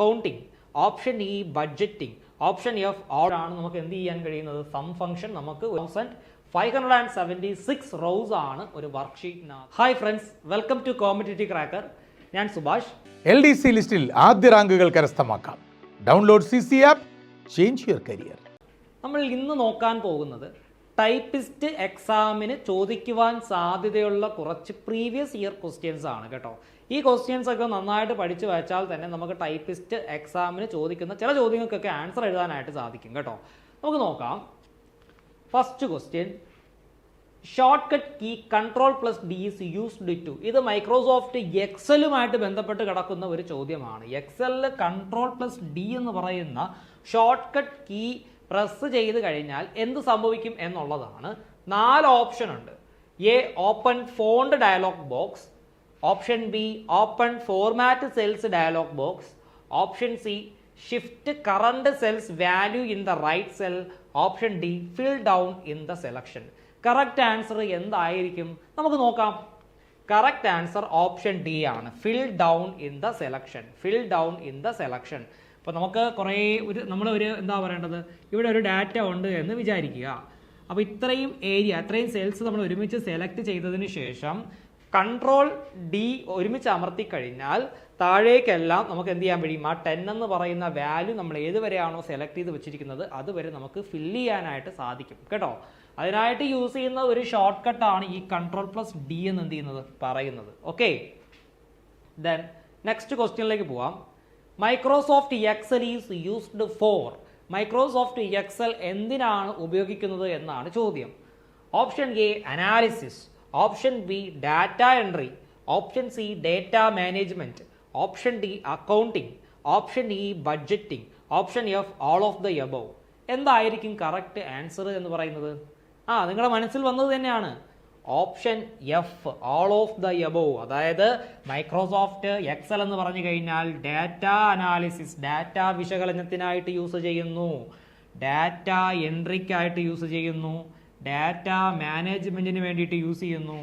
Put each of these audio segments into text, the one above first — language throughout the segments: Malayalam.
Accounting option E budgeting option F all ആണ് നമുക്ക് എന്ത് ചെയ്യാൻ കഴിയുന്നത്? സം ഫംഗ്ഷൻ നമുക്ക് thousand five hundred and seventy six rows ആണ് ഒരു വർക്ക്ഷീറ്റിനകത്ത് hi friends welcome to competitive cracker ഞാൻ സുഭാഷ്. എൽ ഡി സി ലിസ്റ്റിൽ ആദ്യ റാങ്കുകൾ കരസ്ഥമാക്കാം. Download C C app change your career നമ്മൾ ഇന്ന് നോക്കാൻ പോകുന്നത് ടൈപ്പിസ്റ്റ് എക്സാമിന് ചോദിക്കുവാൻ സാധ്യതയുള്ള കുറച്ച് പ്രീവിയസ് ഇയർ ക്വസ്റ്റ്യൻസ് ആണ് കേട്ടോ. ഈ ക്വസ്റ്റ്യൻസ് ഒക്കെ നന്നായിട്ട് പഠിച്ചു വെച്ചാൽ തന്നെ നമുക്ക് ടൈപ്പിസ്റ്റ് എക്സാമിന് ചോദിക്കുന്ന ചില ചോദ്യങ്ങൾക്കൊക്കെ ആൻസർ എഴുതാനായിട്ട് സാധിക്കും കേട്ടോ. നമുക്ക് നോക്കാം. First question short cut key control plus D is used to ഇത് മൈക്രോസോഫ്റ്റ് എക്സലുമായിട്ട് ബന്ധപ്പെട്ട് കിടക്കുന്ന ഒരു ചോദ്യമാണ്. എക്സലിൽ കൺട്രോൾ പ്ലസ് ഡി എന്ന് പറയുന്ന ഷോർട്ട് കട്ട് കീ പ്രസ് ചെയ്ത് കഴിഞ്ഞാൽ എന്ത് സംഭവിക്കും എന്നുള്ളതാണ്. നാല് ഓപ്ഷൻ ഉണ്ട്. A open font dialog box option B open format cells dialog box option C shift current cells value in the right cell option D fill down in the selection correct answer എന്തായിരിക്കും? നമുക്ക് നോക്കാം. കറക്റ്റ് ആൻസർ ഓപ്ഷൻ ഡി ആണ്. Fill down in the selection fill down in the selection അപ്പോൾ നമുക്ക് കുറേ ഒരു നമ്മൾ ഒരു എന്താ പറയേണ്ടത്? ഇവിടെ ഒരു ഡാറ്റ ഉണ്ട് എന്ന് വിചാരിക്കുക. അപ്പോൾ ഇത്രയും ഏരിയ അത്രയും സെൽസ് നമ്മൾ ഒരുമിച്ച് സെലക്ട് ചെയ്തതിന് ശേഷം കൺട്രോൾ ഡി ഒരുമിച്ച് അമർത്തി കഴിഞ്ഞാൽ താഴേക്കെല്ലാം നമുക്ക് എന്ത് ചെയ്യാൻ കഴിയും? ആ ടെൻ എന്ന് പറയുന്ന വാല്യൂ നമ്മൾ ഏതുവരെയാണോ സെലക്ട് ചെയ്ത് വെച്ചിരിക്കുന്നത് അതുവരെ നമുക്ക് ഫില്ല് ചെയ്യാനായിട്ട് സാധിക്കും. കേട്ടോ? അതിനായിട്ട് യൂസ് ചെയ്യുന്ന ഒരു ഷോർട്ട് കട്ടാണ് ഈ കൺട്രോൾ പ്ലസ് ഡി എന്ന് എന്ത് ചെയ്യുന്നത്? പറയുന്നത്. ഓക്കെ ദെൻ നെക്സ്റ്റ് ക്വസ്റ്റ്യനിലേക്ക് പോവാം. Microsoft Excel is used for Microsoft Excel എന്തിനാണ് ഉപയോഗിക്കുന്നത് എന്നാണ് ചോദ്യം. Option A analysis option B data entry option C data management option D accounting option E budgeting option F all of the above എന്തായിരിക്കും കറക്റ്റ് ആൻസർ എന്ന് പറയുന്നത്? ആ നിങ്ങളുടെ മനസ്സിൽ വന്നത് തന്നെയാണ്. Option F all of the above അതായത് മൈക്രോസോഫ്റ്റ് എക്സൽ എന്ന് പറഞ്ഞു കഴിഞ്ഞാൽ ഡാറ്റ അനാലിസിസ് ഡാറ്റ വിശകലനത്തിനായിട്ട് യൂസ് ചെയ്യുന്നു. ഡാറ്റ എൻട്രിക്കായിട്ട് യൂസ് ചെയ്യുന്നു. ഡാറ്റ മാനേജ്മെന്റിന് വേണ്ടിയിട്ട് യൂസ് ചെയ്യുന്നു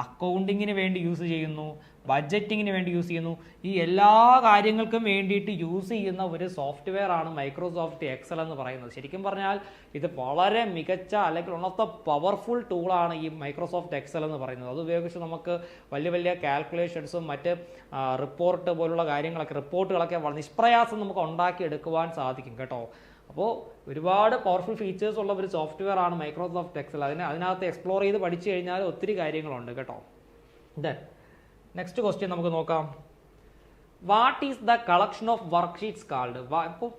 അക്കൗണ്ടിങ്ങിന് വേണ്ടി യൂസ് ചെയ്യുന്നു ബഡ്ജറ്റിങ്ങിന് വേണ്ടി യൂസ് ചെയ്യുന്നു. ഈ എല്ലാ കാര്യങ്ങൾക്കും വേണ്ടിയിട്ട് യൂസ് ചെയ്യുന്ന ഒരു സോഫ്റ്റ്വെയർ ആണ് മൈക്രോസോഫ്റ്റ് എക്സൽ എന്ന് പറയുന്നത്. ശരിക്കും പറഞ്ഞാൽ ഇത് വളരെ മികച്ച അല്ലെങ്കിൽ വൺ ഓഫ് പവർഫുൾ ടൂളാണ് ഈ മൈക്രോസോഫ്റ്റ് എക്സൽ എന്ന് പറയുന്നത്. അത് ഉപയോഗിച്ച് നമുക്ക് വലിയ വലിയ കാൽക്കുലേഷൻസും മറ്റ് റിപ്പോർട്ട് പോലുള്ള കാര്യങ്ങളൊക്കെ റിപ്പോർട്ടുകളൊക്കെ നിഷ്പ്രയാസം നമുക്ക് ഉണ്ടാക്കിയെടുക്കുവാൻ സാധിക്കും കേട്ടോ. അപ്പോൾ ഒരുപാട് പവർഫുൾ ഫീച്ചേഴ്സ് ഉള്ള ഒരു സോഫ്റ്റ്വെയർ ആണ് മൈക്രോസോഫ്റ്റ് എക്സൽ അതിന് അതിനകത്ത് എക്സ്പ്ലോർ ചെയ്ത് പഠിച്ചു കഴിഞ്ഞാൽ ഒത്തിരി കാര്യങ്ങളുണ്ട് കേട്ടോ. ദെൻ നെക്സ്റ്റ് ക്വസ്റ്റ്യൻ നമുക്ക് നോക്കാം. What is the collection of work sheets called ഇപ്പോൾ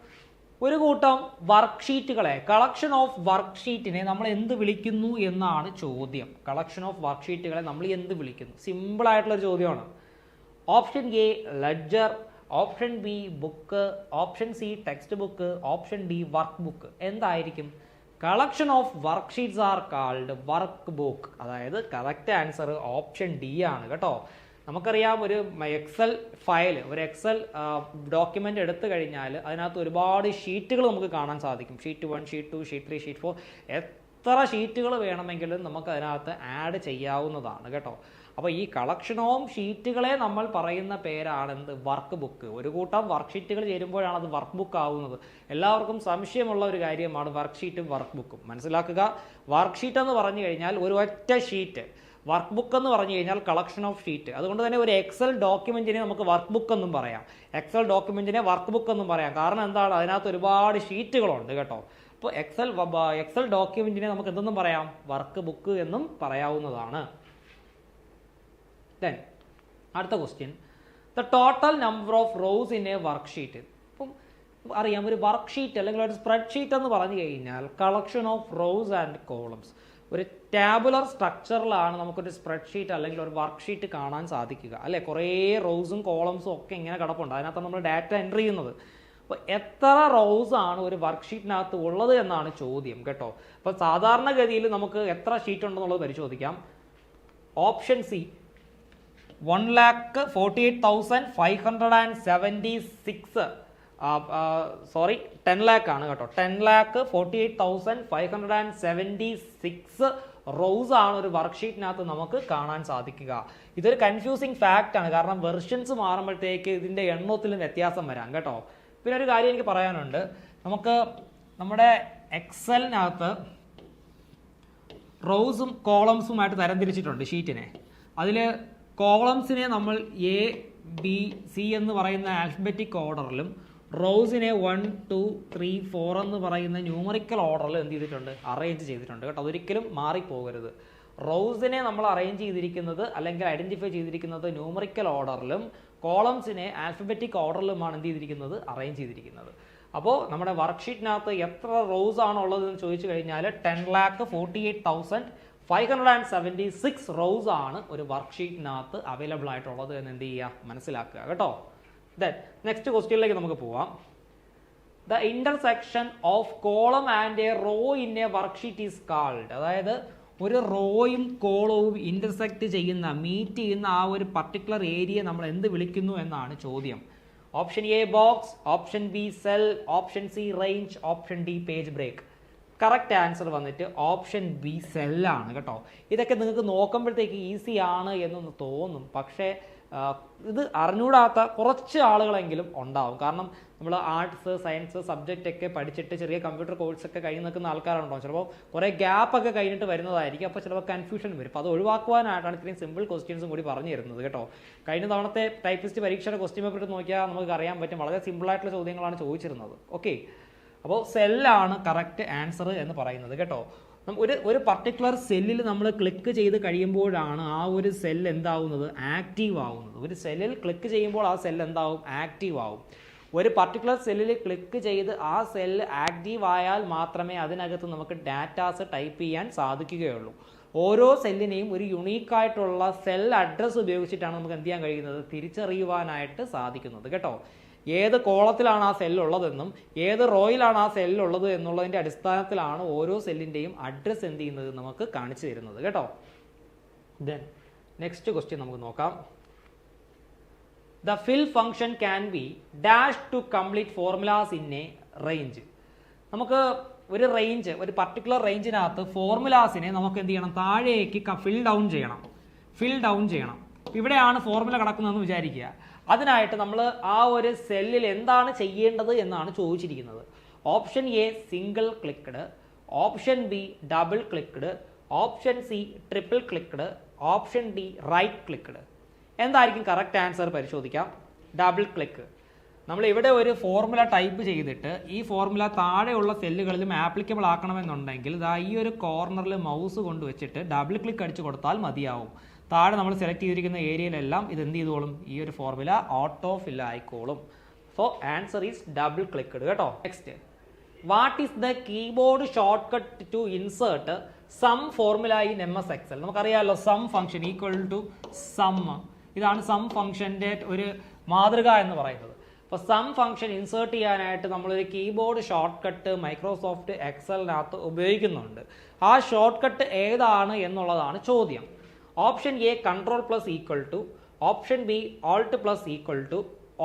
ഒരു കൂട്ടം വർക്ക് ഷീറ്റുകളെ കളക്ഷൻ ഓഫ് വർക്ക് ഷീറ്റിനെ നമ്മൾ എന്ത് വിളിക്കുന്നു എന്നാണ് ചോദ്യം. കളക്ഷൻ ഓഫ് വർക്ക് ഷീറ്റുകളെ നമ്മൾ എന്ത് വിളിക്കുന്നു? സിമ്പിൾ ആയിട്ടുള്ള ഒരു ചോദ്യമാണ്. Option A ledger option B book option C text book option D work book. എന്തായിരിക്കും? Collection of work sheets are called work book. അതായത് കറക്റ്റ് ആൻസർ ഓപ്ഷൻ ഡി ആണ് കേട്ടോ. നമുക്കറിയാം ഒരു എക്സൽ ഫയൽ ഒരു എക്സൽ ഡോക്യുമെന്റ് എടുത്തു കഴിഞ്ഞാൽ അതിനകത്ത് ഒരുപാട് ഷീറ്റുകൾ നമുക്ക് കാണാൻ സാധിക്കും. Sheet one sheet two sheet three sheet four. എത്ര ഷീറ്റുകൾ വേണമെങ്കിലും നമുക്ക് അതിനകത്ത് ആഡ് ചെയ്യാവുന്നതാണ് കേട്ടോ. അപ്പോൾ ഈ കളക്ഷൻ ഓം ഷീറ്റുകളെ നമ്മൾ പറയുന്ന പേരാണ് എന്ത് വർക്ക് ബുക്ക് ഒരു കൂട്ടം വർക്ക് ഷീറ്റുകൾ ചേരുമ്പോഴാണ് അത് വർക്ക് ബുക്ക് ആവുന്നത്. എല്ലാവർക്കും സംശയമുള്ള ഒരു കാര്യമാണ് വർക്ക് ഷീറ്റും വർക്ക് ബുക്കും മനസ്സിലാക്കുക? വർക്ക് ഷീറ്റ് എന്ന് പറഞ്ഞു കഴിഞ്ഞാൽ ഒരു ഒറ്റ ഷീറ്റ് വർക്ക് ബുക്ക് എന്ന് പറഞ്ഞു കഴിഞ്ഞാൽ കളക്ഷൻ ഓഫ് ഷീറ്റ് അതുകൊണ്ട് തന്നെ ഒരു എക്സൽ ഡോക്യുമെന്റിനെ നമുക്ക് വർക്ക് ബുക്ക് എന്നും പറയാം. എക്സൽ ഡോക്യുമെന്റിനെ വർക്ക് ബുക്ക് എന്നും പറയാം. കാരണം എന്താണ്? അതിനകത്ത് ഒരുപാട് ഷീറ്റുകളുണ്ട് കേട്ടോ. അപ്പോൾ എക്സൽ എക്സൽ ഡോക്യുമെന്റിനെ നമുക്ക് എന്തെന്നും പറയാം? വർക്ക് ബുക്ക് എന്നും പറയാവുന്നതാണ്. ദെൻ അടുത്ത question the total number of rows in a work sheet ഇപ്പം അറിയാം ഒരു വർക്ക് ഷീറ്റ് അല്ലെങ്കിൽ ഒരു സ്പ്രെഡ് ഷീറ്റ് എന്ന് പറഞ്ഞു കഴിഞ്ഞാൽ collection of rows and columns ഒരു ടാബുലർ സ്ട്രക്ചറിലാണ് നമുക്കൊരു സ്പ്രെഡ് ഷീറ്റ് അല്ലെങ്കിൽ ഒരു വർക്ക് ഷീറ്റ് കാണാൻ സാധിക്കുക. അല്ലെ? കുറേ റോസും കോളംസും ഒക്കെ ഇങ്ങനെ കിടപ്പുണ്ട്. അതിനകത്ത് നമ്മൾ ഡാറ്റ എന്റർ ചെയ്യുന്നത്. അപ്പോൾ എത്ര റോസ് ആണ് ഒരു വർക്ക് ഷീറ്റിനകത്ത് ഉള്ളത് എന്നാണ് ചോദ്യം കേട്ടോ. അപ്പോൾ സാധാരണഗതിയിൽ നമുക്ക് എത്ര ഷീറ്റ് ഉണ്ടെന്നുള്ളത് പരിശോധിക്കാം. Option C one lakh forty eight thousand five hundred and seventy six sorry ten lakh ആണ് കേട്ടോ. Ten lakh forty eight thousand five hundred and seventy six rows ആണ് ഒരു വർക്ക്ഷീറ്റിനകത്ത് നമുക്ക് കാണാൻ സാധിക്കുക. ഇതൊരു കൺഫ്യൂസിങ് ഫാക്റ്റ് ആണ്. കാരണം വെർഷൻസ് മാറുമ്പോഴത്തേക്ക് ഇതിന്റെ എണ്ണത്തിലും വ്യത്യാസം വരാം കേട്ടോ. പിന്നെ ഒരു കാര്യം എനിക്ക് പറയാനുണ്ട്. നമുക്ക് നമ്മുടെ എക്സലിനകത്ത് റോസും കോളംസുമായിട്ട് തരംതിരിച്ചിട്ടുണ്ട് ഷീറ്റിനെ അതിൽ കോളംസിനെ നമ്മൾ എ ബി സി എന്ന് പറയുന്ന ആൽഫബറ്റിക് ഓർഡറിലും റോസിനെ വൺ ടു ത്രീ ഫോർ എന്ന് പറയുന്ന ന്യൂമറിക്കൽ ഓർഡറിൽ എന്ത് ചെയ്തിട്ടുണ്ട്? അറേഞ്ച് ചെയ്തിട്ടുണ്ട് കേട്ടോ. അതൊരിക്കലും മാറിപ്പോകരുത്. റോസിനെ നമ്മൾ അറേഞ്ച് ചെയ്തിരിക്കുന്നത് അല്ലെങ്കിൽ ഐഡന്റിഫൈ ചെയ്തിരിക്കുന്നത് ന്യൂമറിക്കൽ ഓർഡറിലും കോളംസിനെ ആൽഫബറ്റിക് ഓർഡറിലുമാണ് എന്ത് ചെയ്തിരിക്കുന്നത്? അറേഞ്ച് ചെയ്തിരിക്കുന്നത്. അപ്പോൾ നമ്മുടെ വർക്ക്ഷീറ്റിനകത്ത് എത്ര റോസ് ആണ് ഉള്ളതെന്ന് ചോദിച്ചു കഴിഞ്ഞാൽ ten lakh forty eight thousand five hundred and seventy six rows ആണ് ഒരു വർക്ക്ഷീറ്റിനകത്ത് അവൈലബിൾ ആയിട്ടുള്ളത് എന്ന് എന്ത് ചെയ്യുക? മനസ്സിലാക്കുക. കേട്ടോ? ദെൻ നെക്സ്റ്റ് ക്വസ്റ്റ്യനിലേക്ക് നമുക്ക് പോവാം. The intersection of column and a row in a worksheet is called അതായത് ഒരു റോയും കോളവും ഇന്റർസെക്ട് ചെയ്യുന്ന മീറ്റ് ചെയ്യുന്ന ആ ഒരു പർട്ടിക്കുലർ ഏരിയ നമ്മൾ എന്ത് വിളിക്കുന്നു എന്നാണ് ചോദ്യം. Option A box option B cell option C range option D page break correct answer വന്നിട്ട് ഓപ്ഷൻ ബി സെല്ലാണ് കേട്ടോ. ഇതൊക്കെ നിങ്ങൾക്ക് നോക്കുമ്പോഴത്തേക്ക് ഈസി ആണ് എന്നൊന്ന് തോന്നും. പക്ഷേ ഇത് അറിഞ്ഞൂടാത്ത കുറച്ച് ആളുകളെങ്കിലും ഉണ്ടാവും. കാരണം നമ്മൾ ആർട്സ് സയൻസ് സബ്ജക്റ്റ് ഒക്കെ പഠിച്ചിട്ട് ചെറിയ കമ്പ്യൂട്ടർ കോഴ്സ് ഒക്കെ കഴിഞ്ഞ് നിൽക്കുന്ന ആൾക്കാരുണ്ടാവും ചിലപ്പോൾ കുറേ ഗ്യാപ്പ് ഒക്കെ കഴിഞ്ഞിട്ട് വരുന്നതായിരിക്കും. അപ്പോൾ ചിലപ്പോൾ കൺഫ്യൂഷൻ വരും. അപ്പോൾ അത് ഒഴിവാക്കുവാനായിട്ടാണ് ഇത്രയും സിമ്പിൾ ക്വസ്റ്റ്യൻസും കൂടി പറഞ്ഞു തരുന്നത് കേട്ടോ. കഴിഞ്ഞ തവണത്തെ ടൈപ്പിസ്റ്റ് പരീക്ഷയുടെ ക്വസ്റ്റ്യൻ പേപ്പർ നോക്കിയാൽ നമുക്ക് അറിയാൻ പറ്റും. വളരെ സിമ്പിളായിട്ടുള്ള ചോദ്യങ്ങളാണ് ചോദിച്ചിരുന്നത്. ഓക്കെ അപ്പോൾ സെല്ലാണ് കറക്റ്റ് ആൻസർ എന്ന് പറയുന്നത് കേട്ടോ. ഒരു ഒരു പർട്ടിക്കുലർ സെല്ലിൽ നമ്മൾ ക്ലിക്ക് ചെയ്ത് കഴിയുമ്പോഴാണ് ആ ഒരു സെൽ എന്താവുന്നത്? ആക്റ്റീവ് ആവുന്നത്. ഒരു സെല്ലിൽ ക്ലിക്ക് ചെയ്യുമ്പോൾ ആ സെൽ എന്താവും? ആക്റ്റീവ് ആവും. ഒരു പർട്ടിക്കുലർ സെല്ലിൽ ക്ലിക്ക് ചെയ്ത് ആ സെല്ല് ആക്റ്റീവ് ആയാൽ മാത്രമേ അതിനകത്ത് നമുക്ക് ഡാറ്റാസ് ടൈപ്പ് ചെയ്യാൻ സാധിക്കുകയുള്ളൂ. ഓരോ സെല്ലിനെയും ഒരു യുണീക്കായിട്ടുള്ള സെൽ അഡ്രസ്സ് ഉപയോഗിച്ചിട്ടാണ് നമുക്ക് എന്ത് ചെയ്യാൻ കഴിയുന്നത്? തിരിച്ചറിയുവാനായിട്ട് സാധിക്കുന്നത് കേട്ടോ. ഏത് കോളത്തിലാണ് ആ സെല്ലുള്ളതെന്നും ഏത് റോയിലാണ് ആ സെല്ലുള്ളത് എന്നുള്ളതിന്റെ അടിസ്ഥാനത്തിലാണ് ഓരോ സെല്ലിന്റെയും അഡ്രസ്സ് എന്ത് ചെയ്യുന്നത് നമുക്ക് കാണിച്ചു തരുന്നത് കേട്ടോ? ദെൻ നെക്സ്റ്റ് ക്വസ്റ്റ്യൻ നമുക്ക് നോക്കാം. The fill function can be dash to complete formulas in a range നമുക്ക് ഒരു റേഞ്ച് ഒരു പർട്ടിക്കുലർ റേഞ്ചിനകത്ത് ഫോർമുലാസിനെ നമുക്ക് എന്ത് ചെയ്യണം? താഴേക്ക് ഫിൽ ഡൗൺ ചെയ്യണം. ഫിൽ ഡൗൺ ചെയ്യണം. ഇവിടെയാണ് ഫോർമുല കിടക്കുന്നതെന്ന് വിചാരിക്കുക. അതിനായിട്ട് നമ്മൾ ആ ഒരു സെല്ലിൽ എന്താണ് ചെയ്യേണ്ടത് എന്നാണ് ചോദിച്ചിരിക്കുന്നത്. Option A single clicked option B double clicked option C triple clicked option D right clicked എന്തായിരിക്കും കറക്റ്റ് ആൻസർ പരിശോധിക്കാം. ഡബിൾ ക്ലിക്ക് നമ്മൾ ഇവിടെ ഒരു ഫോർമുല ടൈപ്പ് ചെയ്തിട്ട് ഈ ഫോർമുല താഴെയുള്ള സെല്ലുകളിലും ആപ്ലിക്കബിൾ ആക്കണമെന്നുണ്ടെങ്കിൽ ഇതാ ഈ ഒരു കോർണറിൽ മൗസ് കൊണ്ട് വെച്ചിട്ട് ഡബിൾ ക്ലിക്ക് അടിച്ചു കൊടുത്താൽ മതിയാവും. താഴെ നമ്മൾ സെലക്ട് ചെയ്തിരിക്കുന്ന ഏരിയയിലെല്ലാം ഇത് എന്ത് ചെയ്തോളും? ഈ ഒരു ഫോർമുല ഓട്ടോ ഫിൽ ആയിക്കോളും. So answer is double clicked കേട്ടോ. Next what is the keyboard short cut to insert sum formula in M S Excel നമുക്കറിയാമല്ലോ sum function equal to sum ഇതാണ് സം ഫംഗ്ഷന്റെ ഒരു മാതൃക എന്ന് പറയുന്നത്. അപ്പോൾ സം ഫംഗ്ഷൻ ഇൻസേർട്ട് ചെയ്യാനായിട്ട് നമ്മളൊരു കീബോർഡ് ഷോർട്ട് കട്ട് മൈക്രോസോഫ്റ്റ് എക്സലിനകത്ത് ഉപയോഗിക്കുന്നുണ്ട്. ആ ഷോർട്ട് കട്ട് ഏതാണ് എന്നുള്ളതാണ് ചോദ്യം. Option A control plus equal to option B alt plus equal to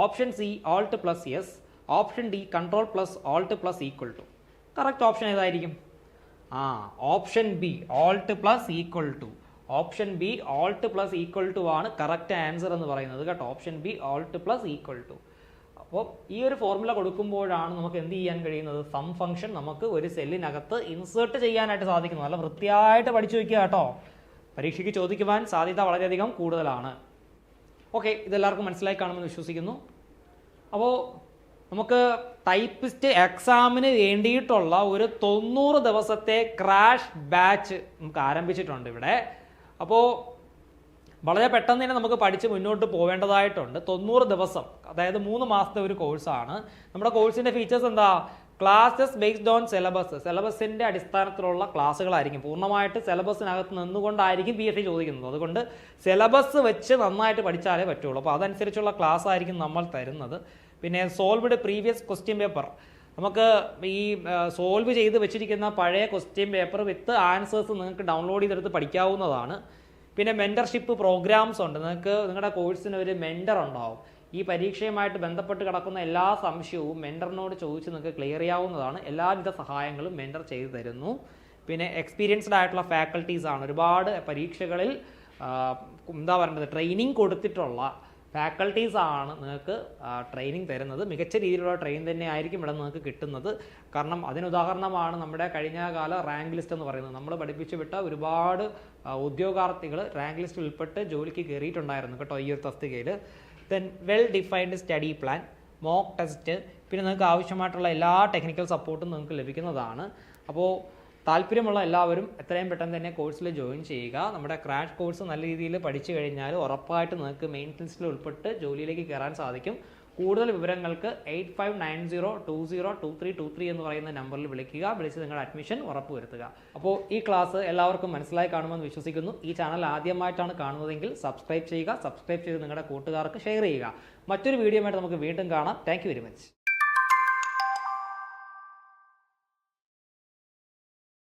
option C alt plus S option D control plus alt plus equal to correct option ഏതായിരിക്കും? ആ option B alt plus equal to option B alt plus equal to ആണ് കറക്റ്റ് ആൻസർ എന്ന് പറയുന്നത് കേട്ടോ. Option B alt plus equal to അപ്പോൾ ഈ ഒരു ഫോർമുല കൊടുക്കുമ്പോഴാണ് നമുക്ക് എന്ത് ചെയ്യാൻ കഴിയുന്നത്? സം ഫംഗ്ഷൻ നമുക്ക് ഒരു സെല്ലിനകത്ത് ഇൻസേർട്ട് ചെയ്യാനായിട്ട് സാധിക്കുന്നു. നല്ല വൃത്തിയായിട്ട് പഠിച്ചു വയ്ക്കുക കേട്ടോ. പരീക്ഷയ്ക്ക് ചോദിക്കുവാൻ സാധ്യത വളരെയധികം കൂടുതലാണ്. ഓക്കെ ഇതെല്ലാവർക്കും മനസ്സിലായി കാണുമെന്ന് വിശ്വസിക്കുന്നു. അപ്പോൾ നമുക്ക് ടൈപ്പിസ്റ്റ് എക്സാമിന് വേണ്ടിയിട്ടുള്ള ഒരു തൊണ്ണൂറ് ദിവസത്തെ ക്രാഷ് ബാച്ച് നമുക്ക് ആരംഭിച്ചിട്ടുണ്ട് ഇവിടെ. അപ്പോൾ വളരെ പെട്ടെന്ന് തന്നെ നമുക്ക് പഠിച്ച് മുന്നോട്ട് പോവേണ്ടതായിട്ടുണ്ട്. തൊണ്ണൂറ് ദിവസം അതായത് മൂന്ന് മാസത്തെ ഒരു കോഴ്സാണ് നമ്മുടെ കോഴ്സിന്റെ ഫീച്ചേഴ്സ് എന്താ? ക്ലാസ്സസ് ബേസ്ഡ് ഓൺ സിലബസ് സിലബസിന്റെ അടിസ്ഥാനത്തിലുള്ള ക്ലാസ്സുകളായിരിക്കും. പൂർണമായിട്ട് സിലബസിനകത്ത് നിന്നുകൊണ്ടായിരിക്കും പി എസ് സി ചോദിക്കുന്നത്. അതുകൊണ്ട് സിലബസ് വെച്ച് നന്നായിട്ട് പഠിച്ചാലേ പറ്റുള്ളൂ. അപ്പോൾ അതനുസരിച്ചുള്ള ക്ലാസ് ആയിരിക്കും നമ്മൾ തരുന്നത്. പിന്നെ സോൾവ്ഡ് പ്രീവിയസ് ക്വസ്റ്റ്യൻ പേപ്പർ നമുക്ക് ഈ സോൾവ് ചെയ്ത് വെച്ചിരിക്കുന്ന പഴയ ക്വസ്റ്റ്യൻ പേപ്പർ വിത്ത് ആൻസേഴ്സ് നിങ്ങൾക്ക് ഡൗൺലോഡ് ചെയ്തെടുത്ത് പഠിക്കാവുന്നതാണ്. പിന്നെ മെന്റർഷിപ്പ് പ്രോഗ്രാംസ് ഉണ്ട്. നിങ്ങൾക്ക് നിങ്ങളുടെ കോഴ്സിന് ഒരു മെന്റർ ഉണ്ടാവും. ഈ പരീക്ഷയുമായിട്ട് ബന്ധപ്പെട്ട് കിടക്കുന്ന എല്ലാ സംശയവും മെന്ററിനോട് ചോദിച്ച് നിങ്ങൾക്ക് ക്ലിയർ ചെയ്യാവുന്നതാണ്. എല്ലാവിധ സഹായങ്ങളും മെന്റർ ചെയ്തു തരുന്നു. പിന്നെ എക്സ്പീരിയൻസ്ഡ് ആയിട്ടുള്ള ഫാക്കൽറ്റീസ് ആണ്. ഒരുപാട് പരീക്ഷകളിൽ എന്താ പറയുന്നത് ട്രെയിനിങ് കൊടുത്തിട്ടുള്ള ഫാക്കൾട്ടീസ് ആണ് നിങ്ങൾക്ക് ട്രെയിനിങ് തരുന്നത്. മികച്ച രീതിയിലുള്ള ട്രെയിൻ തന്നെ ആയിരിക്കും ഇവിടെ നിങ്ങൾക്ക് കിട്ടുന്നത്. കാരണം അതിനുദാഹരണമാണ് നമ്മുടെ കഴിഞ്ഞ കാല റാങ്ക് ലിസ്റ്റ് എന്ന് പറയുന്നത്. നമ്മൾ പഠിപ്പിച്ചു വിട്ട ഒരുപാട് ഉദ്യോഗാർത്ഥികൾ റാങ്ക് ലിസ്റ്റ് ഉൾപ്പെട്ട് ജോലിക്ക് കയറിയിട്ടുണ്ടായിരുന്നു കേട്ടോ ഈ ഒരു തസ്തികയിൽ then well defined study plan mock test പിന്നെ നിങ്ങൾക്ക് ആവശ്യമായിട്ടുള്ള എല്ലാ ടെക്നിക്കൽ സപ്പോർട്ടും നിങ്ങൾക്ക് ലഭിക്കുന്നതാണ്. അപ്പോൾ താല്പര്യമുള്ള എല്ലാവരും എത്രയും പെട്ടെന്ന് തന്നെ കോഴ്സിൽ ജോയിൻ ചെയ്യുക. നമ്മുടെ ക്രാഷ് കോഴ്സ് നല്ല രീതിയിൽ പഠിച്ചു കഴിഞ്ഞാൽ ഉറപ്പായിട്ട് നിങ്ങൾക്ക് മെയിൻ ഉൾപ്പെട്ട് ജോലിയിലേക്ക് കയറാൻ സാധിക്കും. കൂടുതൽ വിവരങ്ങൾക്ക് eight five nine zero two zero two three two three എന്ന് പറയുന്ന നമ്പറിൽ വിളിക്കുക. വിളിച്ച് നിങ്ങളുടെ അഡ്മിഷൻ ഉറപ്പുവരുത്തുക. അപ്പോൾ ഈ ക്ലാസ് എല്ലാവർക്കും മനസ്സിലായി കാണുമെന്ന് വിശ്വസിക്കുന്നു. ഈ ചാനൽ ആദ്യമായിട്ടാണ് കാണുന്നതെങ്കിൽ സബ്സ്ക്രൈബ് ചെയ്യുക. സബ്സ്ക്രൈബ് ചെയ്ത് നിങ്ങളുടെ കൂട്ടുകാർക്ക് ഷെയർ ചെയ്യുക. മറ്റൊരു വീഡിയോ ആയിട്ട് നമുക്ക് വീണ്ടും കാണാം. Thank very much